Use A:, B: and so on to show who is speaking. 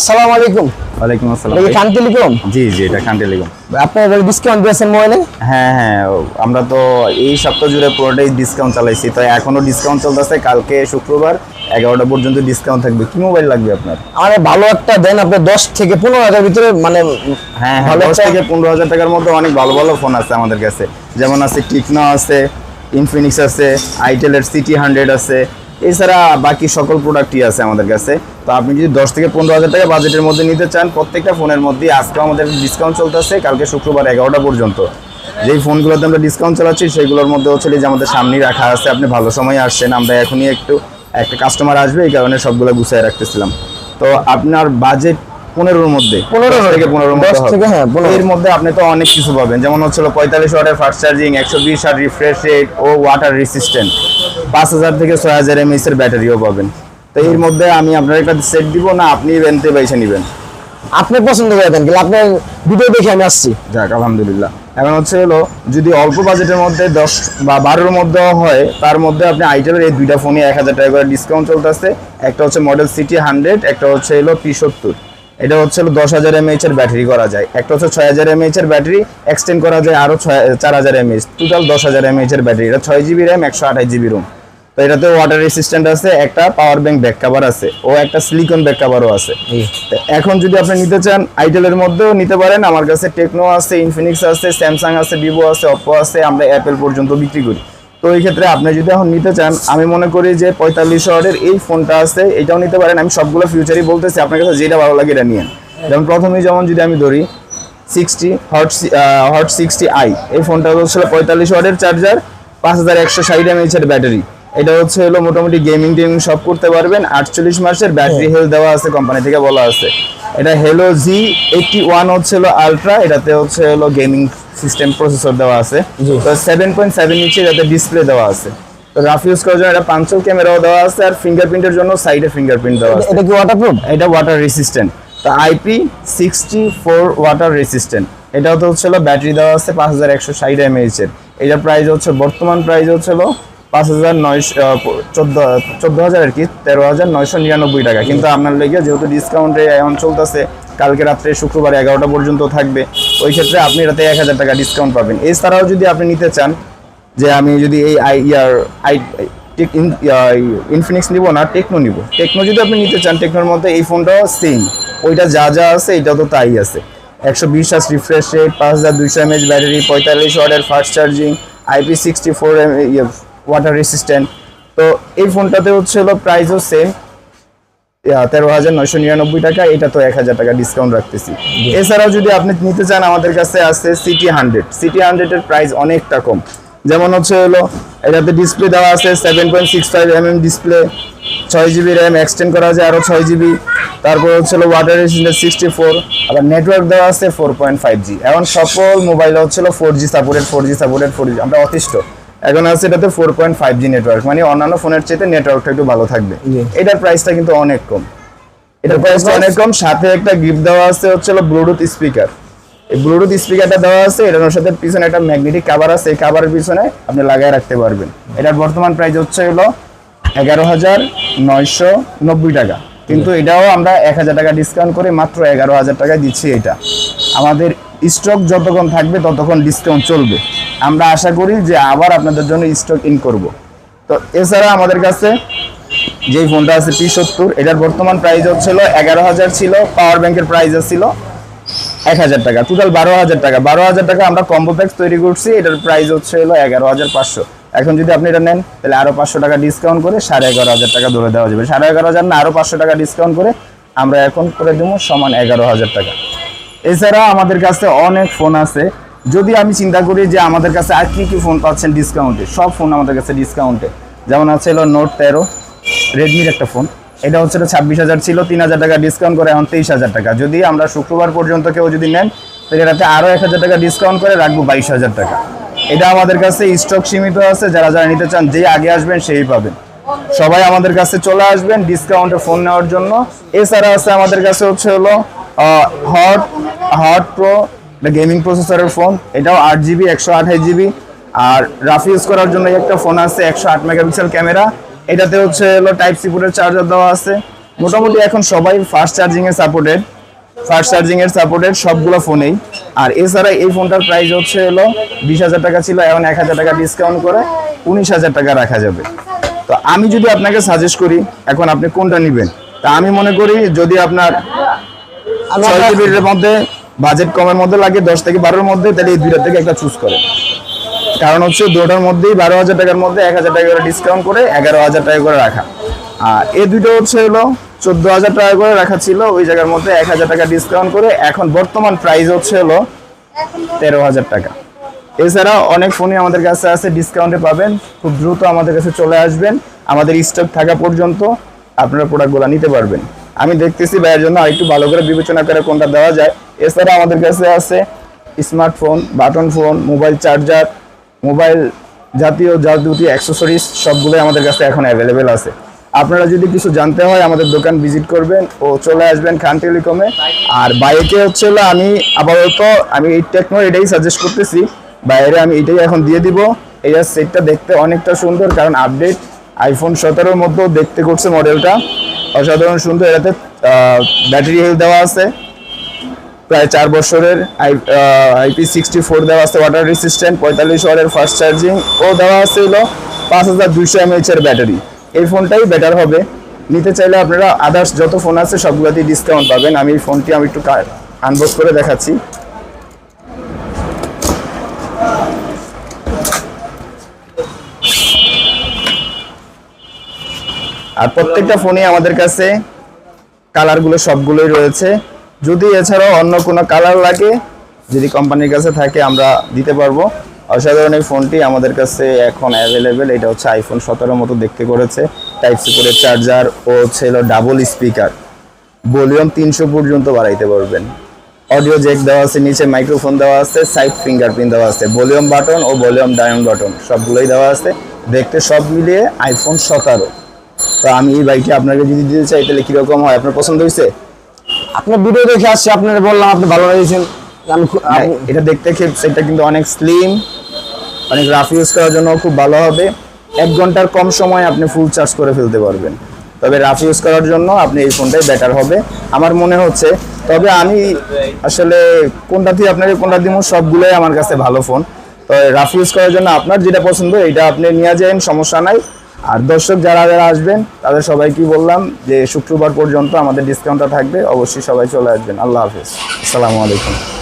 A: আসসালামু আলাইকুম।
B: ওয়ালাইকুম আসসালাম
A: এটা খান টেলিকম
B: জি জি এটা খান টেলিকম
A: আপনার ডিসকাউন্ট দিয়েছেন মোবাইলে?
B: হ্যাঁ হ্যাঁ আমরা তো এই সপ্তাহ জুড়ে পুরোটাই ডিসকাউন্ট চালাইছি। তো এখনও ডিসকাউন্ট চলতেছে কালকে শুক্রবার এগারোটা পর্যন্ত ডিসকাউন্ট থাকবে। কি মোবাইল লাগবে আপনার?
A: আমাদের ভালো একটা দেন আপনি দশ থেকে পনেরো হাজার ভিতরে মানে
B: হ্যাঁ হ্যাঁ দশ থেকে পনেরো হাজার টাকার মধ্যে অনেক ভালো ভালো ফোন আছে আমাদের কাছে। যেমন আছে টিকনো আছে ইনফিনিক্স আছে আইটেলের সিটি হান্ড্রেড আছে এছাড়া বাকি সকল প্রোডাক্টই আছে আমাদের কাছে। তো আপনি যদি দশ থেকে পনেরো হাজার টাকা বাজেটের মধ্যে নিতে চান প্রত্যেকটা ফোনের মধ্যে আজকে আমাদের ডিসকাউন্ট চলতেছে কালকে শুক্রবার এগারোটা পর্যন্ত। যেই ফোনগুলোতে আমরা ডিসকাউন্ট চালাচ্ছি সেগুলোর মধ্যে হচ্ছে যে আমাদের সামনেই রাখা আছে আপনি ভালো সময় আসছেন আমরা এখনই একটু একটা কাস্টমার আসবে এই কারণে সবগুলো গুছিয়ে রাখতেছিলাম। তো আপনার বাজেট পনেরোর মধ্যে
A: 15
B: দশ থেকে পনেরোর মধ্যে
A: 10
B: হবে।
A: থেকে হ্যাঁ, 15
B: এর মধ্যে আপনি তো অনেক কিছু পাবেন যেমন হচ্ছিল পঁয়তাল্লিশ ওয়াটের ফাস্ট চার্জিং একশো বিশ আর রিফ্রেশ রেট ও ওয়াটার রেসিস্ট্যান্ট পাঁচ হাজার থেকে ছয় হাজার এমএস এর ব্যাটারিও পাবেন। তো এর মধ্যে আমি আপনার একটা সেট দিব না আপনি বেনতে বেছে নেবেন।
A: আপনি পছন্দ করে দেন আপনার ভিডিও দেখে আমি আসছি।
B: যাক আলহামদুলিল্লাহ। এখন হচ্ছে হলো যদি অল্প বাজেটের মধ্যে দশ বা বারোর মধ্যে হয় তার মধ্যে আপনি আইটেলের এই দুইটা ফোনে এক হাজার টাকা করে ডিসকাউন্ট চলতেছে। একটা হচ্ছে মডেল সিটি হান্ড্রেড একটা হচ্ছে হলো পি সত্তর। এটা হচ্ছে হলো দশ হাজার এমএইচ এর ব্যাটারি করা যায়। একটা হচ্ছে ছয় হাজার এমএইচ এর ব্যাটারি এক্সটেন্ড করা যায় আরও ছয় চার হাজার এমএইচ টোটাল দশ হাজার এমএইচ এর ব্যাটারি এটা ছয় জিবি র্যাম একশো আঠাশ জিবি রুম এটাতে ওয়াটার রেসিস্ট্যান্ট আছে একটা পাওয়ার ব্যাংক ব্যাক কাভার আছে ও একটা সিলিকন ব্যাক কাভারও আছে। তো এখন যদি আপনি নিতে চান আইটেলের মধ্যেও নিতে পারেন আমার কাছে টেকনো আছে ইনফিনিক্স আছে স্যামসাং আছে ভিভো আছে অপো আছে আমরা অ্যাপেল পর্যন্ত বিক্রি করি। তো এই ক্ষেত্রে আপনি যদি এখন নিতে চান আমি মনে করি যে পঁয়তাল্লিশ ওয়াটের এই ফোনটা আছে এটাও নিতে পারেন। আমি সবগুলো ফিউচারই বলতেছি আপনার কাছে যেটা ভালো লাগে এটা নিয়েন। যেমন প্রথমেই যেমন যদি আমি ধরি sixty hot hot sixty i এই ফোনটা হচ্ছে পঁয়তাল্লিশ ওয়াটের চার্জার পাঁচ হাজার একশো ষাট এমএইচ এর ব্যাটারি এটা হচ্ছে হলো মোটামুটি গেমিং টেমিং সব করতে পারবেন। আটচল্লিশ মাসের ব্যাটারি হেলথ দেওয়া আছে কোম্পানি থেকে বলা আছে। এটা হেলো জি এইটটি ওয়ান হচ্ছে হলো আলট্রা এটাতে হচ্ছে হলো গেমিং সিস্টেম প্রসেসর দেওয়া আছে। তো সেভেন পয়েন্ট সেভেন ইঞ্চি এটাতে ডিসপ্লে দেওয়া আছে। রাফ ইউজ করার জন্য এটা পাঞ্চল ক্যামেরাও দেওয়া আছে আর ফিঙ্গারপ্রিন্টের জন্য সাইডে ফিঙ্গারপ্রিন্ট দেওয়া আছে।
A: এটা কি ওয়াটারপ্রুফ
B: এটা ওয়াটার রেসিস্ট্যান্ট তো IP sixty four water resistant এটাও তো হচ্ছিল ব্যাটারি দেওয়া আছে পাঁচ হাজার একশো ষাট এমএইচ এর। এটার প্রাইস হচ্ছে বর্তমান প্রাইস হচ্ছিল পাঁচ হাজার নয়শো চোদ্দ চোদ্দ হাজার আর কি, তেরো হাজার নয়শো নিরানব্বই টাকা। কিন্তু আপনার লেগে যেহেতু ডিসকাউন্টে এখন চলতেছে, কালকে রাত্রে শুক্রবার এগারোটা পর্যন্ত থাকবে, ওই ক্ষেত্রে আপনি এটাতে এক হাজার টাকা ডিসকাউন্ট পাবেন। এছাড়াও যদি আপনি নিতে চান, যে আমি যদি এই আই, ইয়ার, আই, টেক ইনফিনিক্স নিব না টেকনো নিব। টেকনো যদি আপনি নিতে চান টেকনোর মধ্যে এই ফোনটাও সেম ওইটা যা যা আছে এটাও তো তাই আছে। একশো বিশ আস রিফ্রেশ রেট পাঁচ হাজার দুইশো এমএচ ব্যাটারি পঁয়তাল্লিশ ওয়াটের fast charging IP sixty four water resistant তো এই ফোনটাতে হচ্ছে হলো প্রাইসও সেম তেরো হাজার নয়শো নিরানব্বই টাকা এটা তো এক হাজার টাকা ডিসকাউন্ট রাখতেছি। এছাড়াও যদি আপনি নিতে চান আমাদের কাছে আছে সিটি হান্ড্রেড সিটি হান্ড্রেডের প্রাইস অনেকটা কম। যেমন হচ্ছে হলো এটাতে ডিসপ্লে দেওয়া আছে seven point six five M M display ছয় জিবি র্যাম এক্সটেন্ড করা যায় আরও ছয় জিবি তারপর হচ্ছে হলো ওয়াটার রেসিস্ট্যান্ট সিক্সটি ফোর আবার নেটওয়ার্ক দেওয়া আছে ফোর পয়েন্ট ফাইভ জি এখন সকল মোবাইল হচ্ছিল four G supported four G supported four G আমরা অতিষ্ঠ। এখন আছে এটাতে four point five G network মানে অন্যান্য ফোনের চেয়ে নেটওয়ার্কটা একটু ভালো থাকবে। এটার প্রাইসটা কিন্তু অনেক কম। এটার প্রাইসটা অনেক কম সাথে একটা গিফট দেওয়া আছে হচ্ছে হলো ব্লুটুথ স্পিকার এই ব্লুটুথ স্পিকারটা দেওয়া আছে এটার সাথে পিছনে একটা ম্যাগনেটিক কাভার আছে এই কাভারের পিছনে আপনি লাগায় রাখতে পারবেন। এটার বর্তমান প্রাইস হচ্ছে হলো এগারো হাজার নয়শো নব্বই টাকা। কিন্তু এটাও আমরা এক হাজার টাকা ডিসকাউন্ট করে মাত্র এগারো হাজার টাকায় দিচ্ছি এটা। আমাদের স্টক যতক্ষণ থাকবে, ততক্ষণ ডিসকাউন্ট চলবে। আমরা আশা করি যে আবার আপনাদের জন্য স্টক ইন করব। তো এছাড়া আমাদের কাছে যেই ফোনটা আছে পি সত্তর, এটার বর্তমান প্রাইস হচ্ছিল এগারো হাজার ছিল পাওয়ার ব্যাংকের প্রাইস ছিল এক হাজার টাকা। টোটাল বারো হাজার টাকা। বারো হাজার টাকা আমরা কম্বো প্যাক তৈরি করছি, এটার প্রাইস হচ্ছে হলো এগারো হাজার পাঁচশো। এখন যদি আপনি এটা নেন, তাহলে আরও পাঁচশো টাকা ডিসকাউন্ট করে সাড়ে এগারো হাজার টাকা ধরে দেওয়া যাবে। সাড়ে এগারো হাজার না, আরও পাঁচশো টাকা ডিসকাউন্ট করে আমরা এখন করে দেবো সমান এগারো হাজার টাকা। এছাড়া আমাদের কাছে অনেক ফোন আছে। যদি আমি চিন্তা করি যে আমাদের কাছে আর কী কী ফোন পাচ্ছেন ডিসকাউন্টে সব ফোন আমাদের কাছে ডিসকাউন্টে যেমন আছে হলো নোট তেরো রেডমির একটা ফোন এটা হচ্ছে ছাব্বিশ হাজার ছিল, তিন হাজার টাকা ডিসকাউন্ট করে, এখন তেইশ হাজার টাকা। যদি আমরা শুক্রবার পর্যন্ত কেউ যদি নেন, তাহলে এটাতে আরও এক হাজার টাকা ডিসকাউন্ট করে রাখব বাইশ হাজার টাকা। এটা আমাদের কাছে স্টক সীমিত আছে, যারা যারা নিতে চান, যেই আগে আসবেন সেই পাবেন। সবাই আমাদের কাছে চলে আসবেন ডিসকাউন্টে ফোন নেওয়ার জন্য। এছাড়া আছে আমাদের কাছে হচ্ছে হলো হট হট প্রো এটা গেমিং প্রসেসরের ফোন এটাও আট জিবি একশো আঠাশ জিবি আর রাফ ইউজ করার জন্য একটা ফোন আছে, একশো আট মেগাপিক্সেল ক্যামেরা এটাতে হচ্ছে হলো টাইপ সি পোর্টের চার্জার দেওয়া আছে। মোটামুটি এখন সবাই ফাস্ট চার্জিং এর সাপোর্টেড ফাস্ট চার্জিং এর সাপোর্টেড সবগুলো ফোনেই আর এছাড়া এই ফোনটার প্রাইস হচ্ছে হলো বিশ হাজার টাকা ছিল, এখন এক হাজার টাকা ডিসকাউন্ট করে উনিশ হাজার টাকা রাখা যাবে। তো আমি যদি আপনাকে সাজেস্ট করি, এখন আপনি কোনটা নেবেন? তা আমি মনে করি যদি আপনার ছয় জিবির মধ্যে বাজেট কমের মধ্যে লাগে দশ থেকে বারোর মধ্যে তাহলে এই দুইটা থেকে একটা চুজ করে। কারণ হচ্ছে দুটার মধ্যেই বারো হাজার টাকার মধ্যে এক হাজার টাকা করে ডিসকাউন্ট করে এগারো হাজার টাকা করে রাখা। আর এই দুটো হচ্ছে হলো চোদ্দ হাজার টাকা করে রাখা ছিল ওই জায়গার মধ্যে এক হাজার টাকা ডিসকাউন্ট করে এখন বর্তমান প্রাইস হচ্ছে হলো তেরো হাজার টাকা। এছাড়া অনেক ফোনই আমাদের কাছে আছে ডিসকাউন্টে পাবেন খুব দ্রুত আমাদের কাছে চলে আসবেন। আমাদের স্টক থাকা পর্যন্ত আপনারা প্রোডাক্টগুলো নিতে পারবেন। আমি দেখতেছি ভাইয়ের জন্য আরেকটু ভালো করে বিবেচনা করে কোনটা দেওয়া যায়। এছাড়া আমাদের কাছে আছে smartphone, button phone, mobile charger, mobile জাতীয় যাবতীয় অ্যাক্সেসরিজ সবগুলোই আমাদের কাছে এখন অ্যাভেলেবেল আছে। আপনারা যদি কিছু জানতে হয়, আমাদের দোকান ভিজিট করবেন ও চলে আসবেন খান টেলিকমে। আর বাইকে হচ্ছে আমি আপাতত আমি এই টেকনো এটাই সাজেস্ট করতেছি, বাইরে আমি এটাই এখন দিয়ে দিব। এই সেটটা দেখতে অনেকটা সুন্দর, কারণ আপডেট আইফোন সতেরোর মধ্যেও দেখতে করছে মডেলটা অসাধারণ সুন্দর এটাতে ব্যাটারি হেলথ দেওয়া আছে। প্রায় চার বছরের আই আইপি সিক্সটি ফোর দেওয়া আছে ওয়াটার রেসিস্ট্যান্ট পঁয়তাল্লিশ ওয়ারের ফাস্ট চার্জিং ও দেওয়া আছে হলো পাঁচ হাজার দুইশো এমএইচ এর ব্যাটারি এই ফোনটাই বেটার হবে। নিতে চাইলে আপনারা আদার্স যত ফোন আছে সবগুলোতেই ডিসকাউন্ট পাবেন। আমি এই ফোনটি আমি একটু আনবক্স করে দেখাচ্ছি। আর প্রত্যেকটা ফোনে আমাদের কাছে কালারগুলো সবগুলোই রয়েছে। যদি এছাড়াও অন্য কোনো কালার লাগে, যদি কোম্পানির কাছে থাকে, আমরা দিতে পারব। অসাধারণ এই ফোনটি আমাদের কাছে এখন অ্যাভেলেবেল এটা হচ্ছে আইফোন সতেরো মতো দেখতে করেছে। টাইপ সি করে চার্জার ও হলো ডাবল স্পিকার ভলিউম তিনশো পর্যন্ত বাড়াইতে পারবেন। অডিও জ্যাক দেওয়া আছে, নিচে মাইক্রোফোন দেওয়া আছে সাইড ফিঙ্গারপ্রিন্ট দেওয়া আছে। ভলিউম বাটন ও ভলিউম ডায়ন বাটন সবগুলোই দেওয়া আছে। দেখতে সব মিলিয়ে আইফোন সতেরো। তো আমি এই বাইকটি আপনাকে যদি দিতে চাই তাহলে কীরকম হয়? আপনার পছন্দ হয়েছে?
A: আপনার ভিডিও দেখে আসছি আপনারা বললাম আপনি ভালো লাগিয়েছেন আমি
B: হ্যাঁ, এটা দেখতে সেটা কিন্তু অনেক স্লিম অনেক রাফ ইউজ করার জন্য খুব ভালো হবে। এক ঘণ্টার কম সময় আপনি ফুল চার্জ করে ফেলতে পারবেন। তবে রাফ ইউজ করার জন্য আপনি এই ফোনটাই বেটার হবে। আমার মনে হচ্ছে তবে আমি আসলে কোনটা দিয়ে আপনাকে কোনটা দিব সবগুলোই আমার কাছে ভালো ফোন তো রাফ ইউজ করার জন্য আপনার যেটা পছন্দ এটা আপনি নিয়ে যান সমস্যা নাই। আর দর্শক যারা যারা আসবেন, তাদের সবাইকে বললাম যে শুক্রবার পর্যন্ত আমাদের ডিসকাউন্টটা থাকবে, অবশ্যই সবাই চলে আসবেন। আল্লাহ হাফিজ। আসসালামু আলাইকুম।